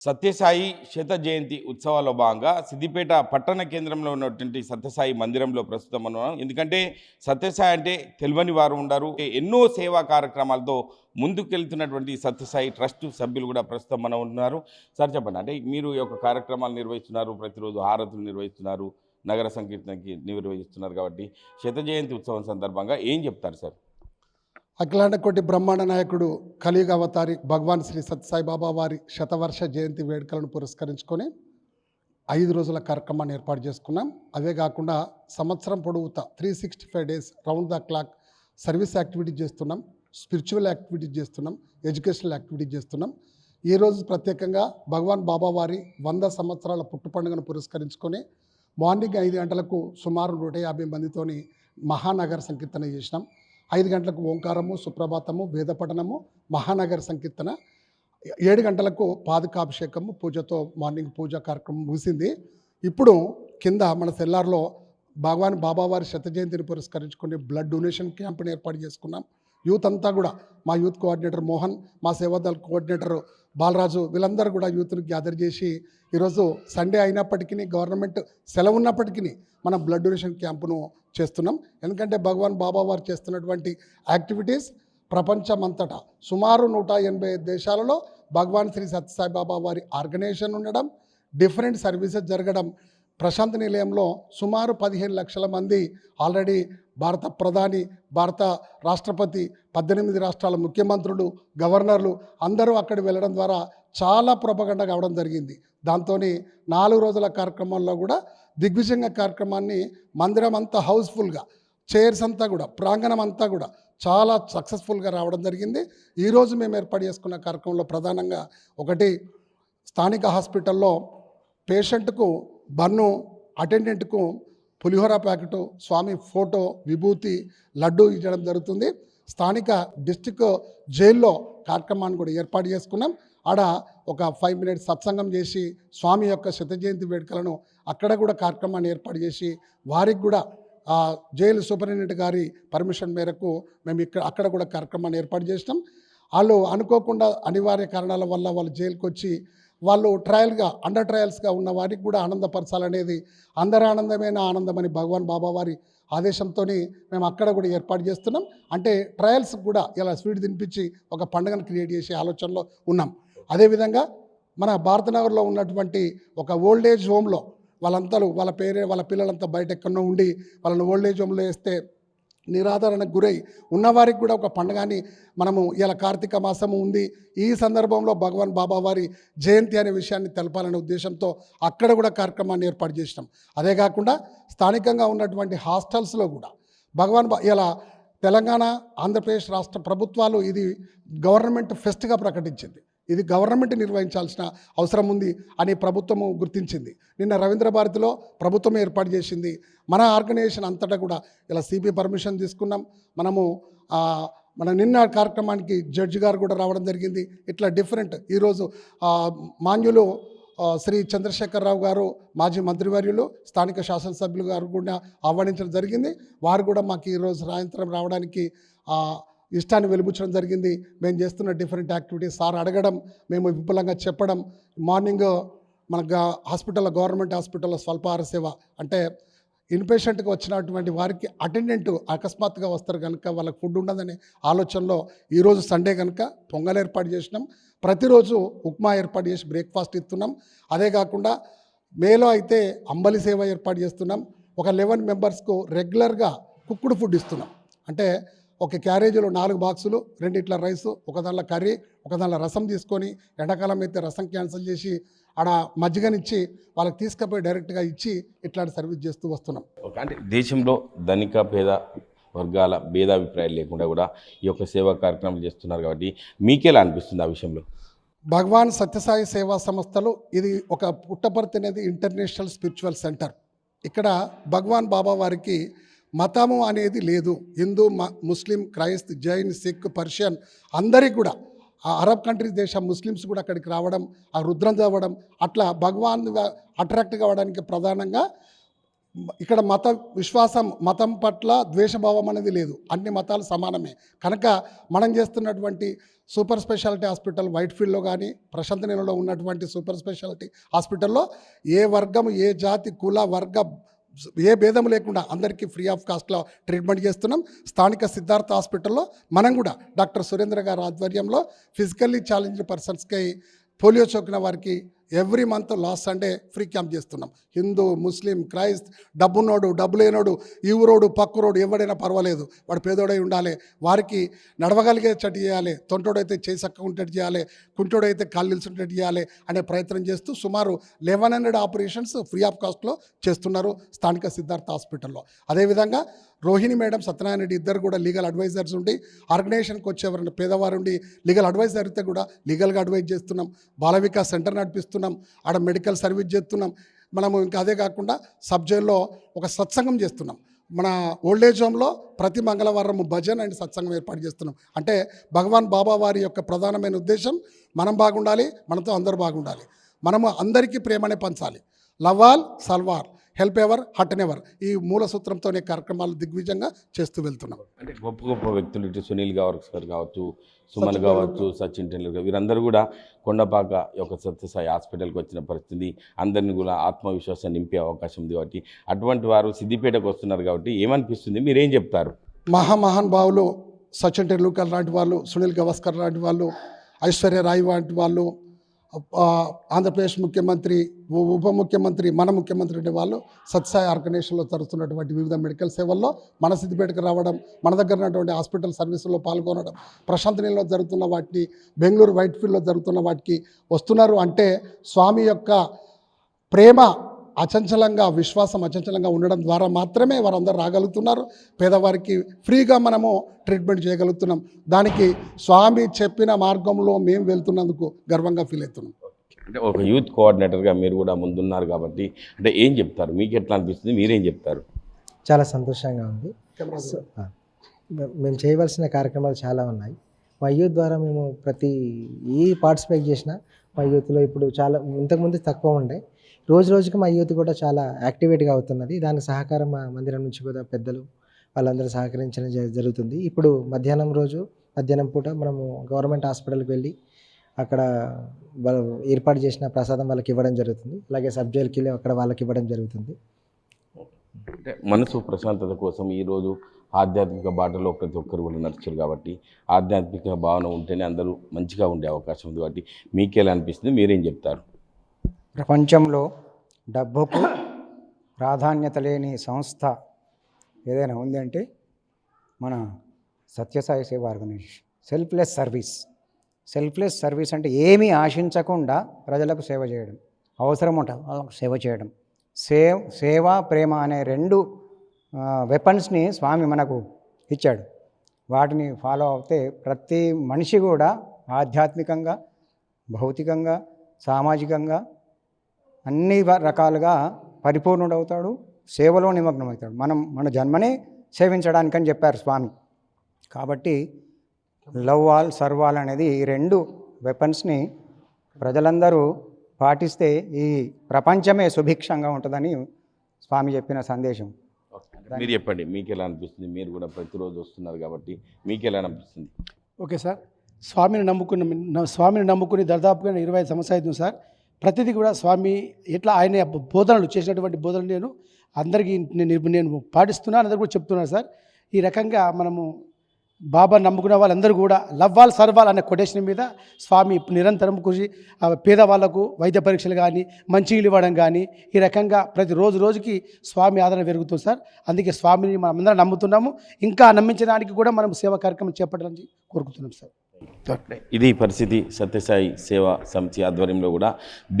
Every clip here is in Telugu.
సత్యసాయి శత జయంతి ఉత్సవాల్లో భాగంగా సిద్దిపేట పట్టణ కేంద్రంలో ఉన్నటువంటి సత్యసాయి మందిరంలో ప్రస్తుతం మనం ఎందుకంటే సత్యసాయి అంటే తెలియని వారు ఉండరు. ఎన్నో సేవా కార్యక్రమాలతో ముందుకెళ్తున్నటువంటి సత్యసాయి ట్రస్ట్ సభ్యులు కూడా ప్రస్తుతం మనం ఉన్నారు సార్ చెప్పండి అంటే మీరు ఈ యొక్క కార్యక్రమాలు నిర్వహిస్తున్నారు ప్రతిరోజు హారతులు నిర్వహిస్తున్నారు నగర సంకీర్తనకి నిర్వహిస్తున్నారు కాబట్టి శత జయంతి ఉత్సవం సందర్భంగా ఏం చెప్తారు సార్? అఖిలాండ కోటి బ్రహ్మాండ నాయకుడు కలియుగ అవతారి భగవాన్ శ్రీ సత్యసాయిబాబా వారి శతవర్ష జయంతి వేడుకలను పురస్కరించుకొని ఐదు రోజుల కార్యక్రమాన్ని ఏర్పాటు చేసుకున్నాం. అవే కాకుండా సంవత్సరం పొడవుతా three sixty five days round the clock service activity చేస్తున్నాం. స్పిరిచువల్ యాక్టివిటీ చేస్తున్నాం. ఎడ్యుకేషనల్ యాక్టివిటీ చేస్తున్నాం. ఈరోజు ప్రత్యేకంగా భగవాన్ బాబా వారి వంద సంవత్సరాల పుట్టు పండుగను పురస్కరించుకొని మార్నింగ్ ఐదు గంటలకు సుమారు నూట యాభై మందితోని మహానగర సంకీర్తన చేసినాం. ఐదు గంటలకు ఓంకారము సుప్రభాతము వేదపఠనము మహానగర సంకీర్తన ఏడు గంటలకు పాదుకాభిషేకము పూజతో మార్నింగ్ పూజ కార్యక్రమం ముగిసింది. ఇప్పుడు కింద మన సెల్లార్లో భగవాన్ బాబావారి శత జయంతిని పురస్కరించుకుని బ్లడ్ డొనేషన్ క్యాంప్ని ఏర్పాటు చేసుకున్నాం. యూత్ అంతా కూడా మా యూత్ కోఆర్డినేటర్ మోహన్ మా సేవాదళ కోఆర్డినేటర్ బాలరాజు వీళ్ళందరూ కూడా యూత్ను గ్యాదర్ చేసి ఈరోజు సండే అయినప్పటికీ గవర్నమెంట్ సెలవు ఉన్నప్పటికీ మనం బ్లడ్ డొనేషన్ క్యాంపును చేస్తున్నాం. ఎందుకంటే భగవాన్ బాబా వారు చేస్తున్నటువంటి యాక్టివిటీస్ ప్రపంచమంతటా సుమారు నూట ఎనభై దేశాలలో భగవాన్ శ్రీ సత్యసాయిబాబా వారి ఆర్గనైజేషన్ ఉండడం డిఫరెంట్ సర్వీసెస్ జరగడం ప్రశాంత్ నిలయంలో సుమారు పదిహేను లక్షల మంది ఆల్రెడీ భారత ప్రధాని భారత రాష్ట్రపతి పద్దెనిమిది రాష్ట్రాల ముఖ్యమంత్రులు గవర్నర్లు అందరూ అక్కడికి వెళ్ళడం ద్వారా చాలా ప్రపగండ కావడం జరిగింది. దాంతో నాలుగు రోజుల కార్యక్రమంలో కూడా దిగ్విజయంగా కార్యక్రమాన్ని మందిరం అంతా హౌస్ఫుల్గా చైర్స్ అంతా కూడా ప్రాంగణం అంతా కూడా చాలా సక్సెస్ఫుల్గా రావడం జరిగింది. ఈరోజు మేము ఏర్పాటు చేసుకున్న కార్యక్రమంలో ప్రధానంగా ఒకటి స్థానిక హాస్పిటల్లో పేషెంట్కు బన్ను అటెండెంట్కు పులిహోర ప్యాకెట్ స్వామి ఫోటో విభూతి లడ్డు ఇవ్వడం జరుగుతుంది. స్థానిక డిస్టిక్ జైల్లో కార్యక్రమాన్ని కూడా ఏర్పాటు చేసుకున్నాం. ఆడ ఒక ఫైవ్ మినిట్స్ సత్సంగం చేసి స్వామి యొక్క శత జయంతి వేడుకలను అక్కడ కూడా కార్యక్రమాన్ని ఏర్పాటు చేసి వారికి కూడా జైలు సూపరింటెండెంట్ గారి పర్మిషన్ మేరకు మేము ఇక్కడ అక్కడ కూడా కార్యక్రమాన్ని ఏర్పాటు చేసినాం. వాళ్ళు అనుకోకుండా అనివార్య కారణాల వల్ల వాళ్ళు జైలుకి వచ్చి వాళ్ళు ట్రయల్గా అండర్ ట్రయల్స్గా ఉన్న వారికి కూడా ఆనందపరచాలనేది అందరి ఆనందమైన ఆనందమని భగవాన్ బాబా వారి ఆదేశంతో మేము అక్కడ కూడా ఏర్పాటు చేస్తున్నాం. అంటే ట్రయల్స్ కూడా ఇలా స్వీట్ తినిపించి ఒక పండుగను క్రియేట్ చేసే ఆలోచనలో ఉన్నాం. అదేవిధంగా మన భారతనగర్లో ఉన్నటువంటి ఒక ఓల్డ్ ఏజ్ హోమ్లో వాళ్ళంతా వాళ్ళ పేరే వాళ్ళ పిల్లలంతా బయట ఎక్కడో ఉండి వాళ్ళని ఓల్డ్ ఏజ్ హోమ్లో వేస్తే నిరాదరణకు గురై ఉన్నవారికి కూడా ఒక పండుగని మనము ఇలా కార్తీక మాసము ఉంది. ఈ సందర్భంలో భగవాన్ బాబా వారి జయంతి అనే విషయాన్ని తెలపాలనే ఉద్దేశంతో అక్కడ కూడా కార్యక్రమాన్ని ఏర్పాటు చేసినాం. అదే కాకుండా స్థానికంగా ఉన్నటువంటి హాస్టల్స్లో కూడా భగవాన్ బా- ఇలా తెలంగాణ ఆంధ్రప్రదేశ్ రాష్ట్ర ప్రభుత్వాలు ఇది గవర్నమెంట్ ఫెస్ట్గా ప్రకటించింది. ఇది గవర్నమెంట్ నిర్వహించాల్సిన అవసరం ఉంది అని ప్రభుత్వము గుర్తించింది. నిన్న రవీంద్ర భారతిలో ప్రభుత్వం ఏర్పాటు చేసింది. మన ఆర్గనైజేషన్ అంతటా కూడా ఇలా సిపి పర్మిషన్ తీసుకున్నాం. మనము మన నిన్న కార్యక్రమానికి జడ్జి గారు కూడా రావడం జరిగింది. ఇట్లా డిఫరెంట్. ఈరోజు మాన్యులు శ్రీ చంద్రశేఖరరావు గారు మాజీ మంత్రివర్యులు స్థానిక శాసనసభ్యులు గారు కూడా ఆహ్వానించడం జరిగింది. వారు కూడా మాకు ఈరోజు సాయంత్రం రావడానికి ఇష్టాన్ని వెలిబుచ్చడం జరిగింది. మేము చేస్తున్న డిఫరెంట్ యాక్టివిటీస్ సార్ అడగడం మేము విపులంగా చెప్పడం. మార్నింగ్ మనకు హాస్పిటల్లో గవర్నమెంట్ హాస్పిటల్లో స్వల్పహార సేవ. అంటే ఇన్పేషెంట్గా వచ్చినటువంటి వారికి అటెండెంట్ అకస్మాత్తుగా వస్తారు కనుక వాళ్ళకి ఫుడ్ ఉండదనే ఆలోచనలో ఈరోజు సండే కనుక పొంగల్ ఏర్పాటు చేసినాం. ప్రతిరోజు ఉప్మా ఏర్పాటు చేసి బ్రేక్ఫాస్ట్ ఇస్తున్నాం. అదే కాకుండా మేలో అయితే అంబలి సేవ ఏర్పాటు చేస్తున్నాం. ఒక లెవెన్ మెంబర్స్కు రెగ్యులర్గా కుక్కుడు ఫుడ్ ఇస్తున్నాం. అంటే ఒక క్యారేజీలో నాలుగు బాక్సులు రెండిట్ల రైస్ ఒక దాంట్లో కర్రీ ఒక దాంట్లో రసం తీసుకొని ఎండాకాలం అయితే రసం క్యాన్సిల్ చేసి ఆడ మజ్జిగనిచ్చి వాళ్ళకి తీసుకుపోయి డైరెక్ట్గా ఇచ్చి ఇట్లాంటి సర్వీస్ చేస్తూ వస్తున్నాం. అంటే దేశంలో ధనిక పేద వర్గాల భేదాభిప్రాయాలు లేకుండా కూడా ఈ యొక్క సేవా కార్యక్రమాలు చేస్తున్నారు కాబట్టి మీకెలా అనిపిస్తుంది ఆ విషయంలో? భగవాన్ సత్యసాయి సేవా సంస్థలు ఇది ఒక పుట్టపర్తి అనేది ఇంటర్నేషనల్ స్పిరిచువల్ సెంటర్. ఇక్కడ భగవాన్ బాబా వారికి మతము అనేది లేదు. హిందూ మ- ముస్లిం క్రైస్త్ జైన్ సిక్ పర్షియన్ అందరికీ కూడా ఆ అరబ్ కంట్రీస్ దేశం ముస్లిమ్స్ కూడా అక్కడికి రావడం ఆ రుద్రం చదవడం అట్లా భగవాన్ అట్రాక్ట్ కావడానికి ప్రధానంగా ఇక్కడ మత విశ్వాసం మతం పట్ల ద్వేషభావం అనేది లేదు. అన్ని మతాలు సమానమే. కనుక మనం చేస్తున్నటువంటి సూపర్ స్పెషాలిటీ హాస్పిటల్ వైట్ ఫీల్డ్లో కానీ ప్రశాంత నిలయంలో ఉన్నటువంటి సూపర్ స్పెషాలిటీ హాస్పిటల్లో ఏ వర్గం ఏ జాతి కుల వర్గ ఏ భేదం లేకుండా అందరికీ ఫ్రీ ఆఫ్ కాస్ట్లో ట్రీట్మెంట్ చేస్తున్నాం. స్థానిక సిద్ధార్థ హాస్పిటల్లో మనం కూడా డాక్టర్ సురేంద్ర గారి ఆధ్వర్యంలో ఫిజికల్లీ ఛాలెంజ్డ్ పర్సన్స్కి పోలియో చోకిన వారికి every month last Sunday free camp చేస్తున్నాం. హిందూ ముస్లిం క్రైస్ట్ డబ్బున్నోడు డబ్బు లేనోడు ఈ ఊరోడు ఎవడైనా పర్వాలేదు. వాడు పేదోడై ఉండాలి. వారికి నడవగలిగేటట్టు చేయాలి. తొంటోడైతే చేయి చక్కగా చేయాలి. కుంటోడైతే కాళ్ళు నిలిచినట్టు చేయాలి అనే ప్రయత్నం చేస్తూ సుమారు eleven hundred operations free of కాస్ట్లో చేస్తున్నారు స్థానిక సిద్ధార్థ హాస్పిటల్లో. అదేవిధంగా రోహిణి మేడం సత్యనారాయణ రెడ్డి ఇద్దరు కూడా లీగల్ అడ్వైజర్స్ ఉండి ఆర్గనైజేషన్కి వచ్చేవారు పేదవారు ఉండి లీగల్ అడ్వైజర్ అయితే కూడా లీగల్గా అడ్వైజ్ చేస్తున్నాం. బాల వికాస్ సెంటర్ నడిపిస్తున్నాం ఆడ మెడికల్ సర్వీస్ చేస్తున్నాం. మనము ఇంకా అదే కాకుండా సబ్జైల్లో ఒక సత్సంగం చేస్తున్నాం. మన ఓల్డేజ్ హోమ్లో ప్రతి మంగళవారం భజన్ అండ్ సత్సంగం ఏర్పాటు చేస్తున్నాం. అంటే భగవాన్ బాబా వారి యొక్క ప్రధానమైన ఉద్దేశం మనం బాగుండాలి మనతో అందరూ బాగుండాలి. మనము అందరికీ ప్రేమనే పంచాలి. Love all serve all help ever hurt never ఈ మూల సూత్రంతోనే కార్యక్రమాలు దిగ్విజయంగా చేస్తూ వెళ్తున్నాం. అంటే గొప్ప గొప్ప వ్యక్తులు ఇటు సునీల్ గవాస్కర్ కావచ్చు సుమన్ కావచ్చు సచిన్ టెండూల్కర్. వీరందరూ కూడా కొండపాక యొక్క సత్యసాయి హాస్పిటల్కి వచ్చిన పరిస్థితి అందరిని కూడా ఆత్మవిశ్వాసం నింపే అవకాశం ఉంది కాబట్టి అటువంటి వారు సిద్దిపేటకు వస్తున్నారు కాబట్టి ఏమనిపిస్తుంది? మీరేం చెప్తారు? మహామహాన్ భావులు సచిన్ టెండూల్కర్ లాంటి వాళ్ళు సునీల్ గవాస్కర్ లాంటి వాళ్ళు ఐశ్వర్య రాయ్ లాంటి వాళ్ళు ఆంధ్రప్రదేశ్ ముఖ్యమంత్రి ఉప ముఖ్యమంత్రి మన ముఖ్యమంత్రి అనే వాళ్ళు సత్సాయి ఆర్గనైజేషన్లో జరుగుతున్నటువంటి వివిధ మెడికల్ సేవల్లో మన సిద్దిపేటకు రావడం మన దగ్గర ఉన్నటువంటి హాస్పిటల్ సర్వీసుల్లో పాల్గొనడం ప్రశాంత్ నీళ్ళలో జరుగుతున్న వాటిని బెంగళూరు వైట్ ఫీల్డ్లో జరుగుతున్న వాటికి వస్తున్నారు అంటే స్వామి యొక్క ప్రేమ అచంచలంగా విశ్వాసం అచంచలంగా ఉండడం ద్వారా మాత్రమే వారందరూ రాగలుగుతున్నారు. పేదవారికి ఫ్రీగా మనము ట్రీట్మెంట్ చేయగలుగుతున్నాం. దానికి స్వామి చెప్పిన మార్గంలో మేము వెళ్తున్నందుకు గర్వంగా ఫీల్ అవుతున్నాం. అంటే ఒక యూత్ కోఆర్డినేటర్గా మీరు కూడా ముందున్నారు కాబట్టి అంటే ఏం చెప్తారు? మీకు ఎట్లా అనిపిస్తుంది? మీరేం చెప్తారు? చాలా సంతోషంగా ఉంది. మేము చేయవలసిన కార్యక్రమాలు చాలా ఉన్నాయి. మా యూత్ ద్వారా మేము ప్రతి ఏ పార్టిసిపేట్ చేసినా మా యూత్లో ఇప్పుడు చాలా ఇంతకుముందు తక్కువ ఉండే. రోజు రోజుకి మా యూత్ కూడా చాలా యాక్టివేట్గా అవుతున్నది. దానికి సహకారం మా మందిరం నుంచి కూడా పెద్దలు వాళ్ళందరూ సహకరించడం జ- జరుగుతుంది. ఇప్పుడు మధ్యాహ్నం రోజు మధ్యాహ్నం పూట మనము గవర్నమెంట్ హాస్పిటల్కి వెళ్ళి అక్కడ ఏర్పాటు చేసిన ప్రసాదం వాళ్ళకి ఇవ్వడం జరుగుతుంది. అలాగే సబ్ జైలుకి వెళ్ళి అక్కడ వాళ్ళకి ఇవ్వడం జరుగుతుంది. అంటే మనసు ప్రశాంతత కోసం ఈరోజు ఆధ్యాత్మిక బాటలో ప్రతి ఒక్కరు కూడా నడుచారు కాబట్టి ఆధ్యాత్మిక భావన ఉంటేనే అందరూ మంచిగా ఉండే అవకాశం ఉంది కాబట్టి మీకెలా అనిపిస్తుంది? మీరేం చెప్తారు? ప్రపంచంలో డబ్బుకు ప్రాధాన్యత లేని సంస్థ ఏదైనా ఉంది అంటే మన సత్యసాయి సేవ organization. Selfless service. Selfless service అంటే ఏమీ ఆశించకుండా ప్రజలకు సేవ చేయడం. అవసరం ఉంటుంది వాళ్ళకు సేవ చేయడం. సేవ్ సేవ ప్రేమ అనే రెండు వెపన్స్ని స్వామి మనకు ఇచ్చాడు. వాటిని ఫాలో అవుతే ప్రతి మనిషి కూడా ఆధ్యాత్మికంగా భౌతికంగా సామాజికంగా అన్ని రకాలుగా పరిపూర్ణుడవుతాడు సేవలో నిమగ్నమవుతాడు. మనం మన జన్మనే సేవించడానికని చెప్పారు స్వామి. కాబట్టి లవ్ ఆల్ సర్వాల్ అనేది ఈ రెండు వెపన్స్ని ప్రజలందరూ పాటిస్తే ఈ ప్రపంచమే సుభిక్షంగా ఉంటుందని స్వామి చెప్పిన సందేశం. మీరు చెప్పండి మీకు ఎలా అనిపిస్తుంది? మీరు కూడా ప్రతిరోజు వస్తున్నారు కాబట్టి మీకు ఎలా అనిపిస్తుంది? Okay sir. స్వామిని నమ్ముకున్న స్వామిని నమ్ముకుని దాదాపుగా ఇరవై ఐదు సంవత్సరాలు అవుతుంది సార్. ప్రతిదీ కూడా స్వామి ఎట్లా ఆయన బోధనలు చేసినటువంటి బోధనలు నేను అందరికీ నేను నేను పాటిస్తున్నాను అందరు కూడా చెప్తున్నాను సార్. ఈ రకంగా మనము బాబా నమ్ముకున్న వాళ్ళందరూ కూడా లవ్వాల్ సర్వాల్ అనే కొటేషన్ మీద స్వామి నిరంతరం కృషి ఆ పేదవాళ్ళకు వైద్య పరీక్షలు కానీ మంచినీళ్ళు ఇవ్వడం కానీ ఈ రకంగా ప్రతి రోజు రోజుకి స్వామి ఆదరణ పెరుగుతుంది సార్. అందుకే స్వామిని మనం అందరం నమ్ముతున్నాము. ఇంకా నమ్మించడానికి కూడా మనం సేవా కార్యక్రమం చేపట్టాలని కోరుకుంటున్నాం సార్. ఇది పరిస్థితి సత్యసాయి సేవా సమితి ఆధ్వర్యంలో కూడా.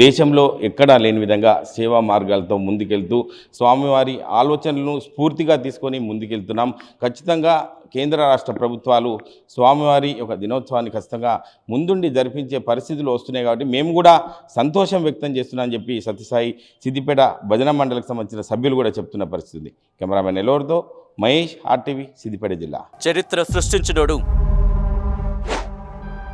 దేశంలో ఎక్కడా లేని విధంగా సేవా మార్గాలతో ముందుకెళ్తూ స్వామివారి ఆలోచనలను స్ఫూర్తిగా తీసుకొని ముందుకెళ్తున్నాం. ఖచ్చితంగా కేంద్ర రాష్ట్ర ప్రభుత్వాలు స్వామివారి ఒక దినోత్సవాన్ని ఖచ్చితంగా ముందుండి జరిపించే పరిస్థితులు వస్తున్నాయి కాబట్టి మేము కూడా సంతోషం వ్యక్తం చేస్తున్నామని చెప్పి సత్యసాయి సిద్దిపేట భజన మండలికి సంబంధించిన సభ్యులు కూడా చెప్తున్న పరిస్థితి కెమెరామెన్ ఎలోర్తో మహేష్ ఆర్టీవీ సిద్దిపేట జిల్లా. చరిత్ర సృష్టించినోడు